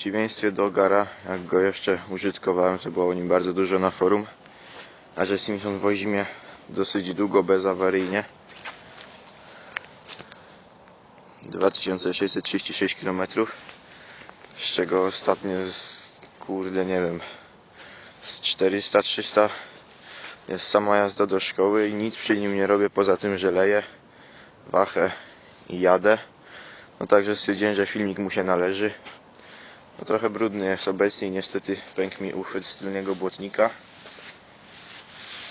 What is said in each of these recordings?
przeciwieństwie do Gara, jak go jeszcze użytkowałem, to było o nim bardzo dużo na forum. A że Simpson wozi mnie dosyć długo, bezawaryjnie. 2636 km, z czego ostatnie, kurde nie wiem, z 400-300 jest sama jazda do szkoły i nic przy nim nie robię poza tym, że leję wachę i jadę. No także stwierdziłem, że filmik mu się należy. Trochę brudny jest obecnie i niestety pękł mi uchwyt z tylnego błotnika.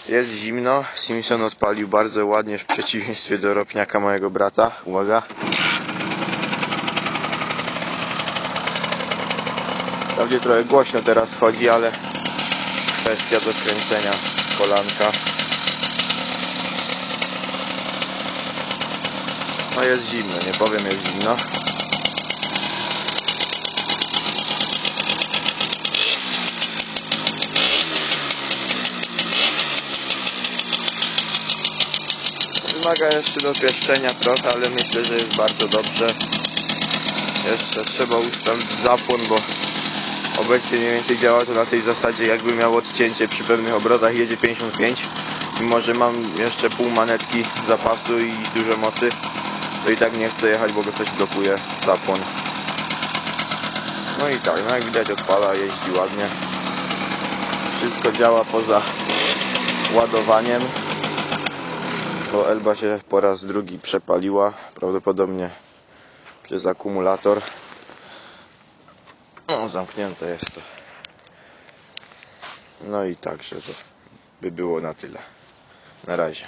Jest zimno. Simpson odpalił bardzo ładnie w przeciwieństwie do ropniaka mojego brata. Uwaga. Wprawdzie trochę głośno teraz chodzi, ale kwestia dokręcenia kolanka. No jest zimno, nie powiem jest zimno. Wymaga jeszcze dopieszczenia trochę, ale myślę, że jest bardzo dobrze. Jeszcze trzeba ustawić zapłon, bo obecnie mniej więcej działa to na tej zasadzie, jakby miał odcięcie przy pewnych obrotach jedzie 55. Mimo, że mam jeszcze pół manetki zapasu i dużo mocy, to i tak nie chcę jechać, bo go coś blokuje zapłon. No i tak, no jak widać odpala, jeździ ładnie. Wszystko działa poza ładowaniem bo Elba się po raz drugi przepaliła, prawdopodobnie przez akumulator. No, zamknięte jest to. No i także to by było na tyle. Na razie.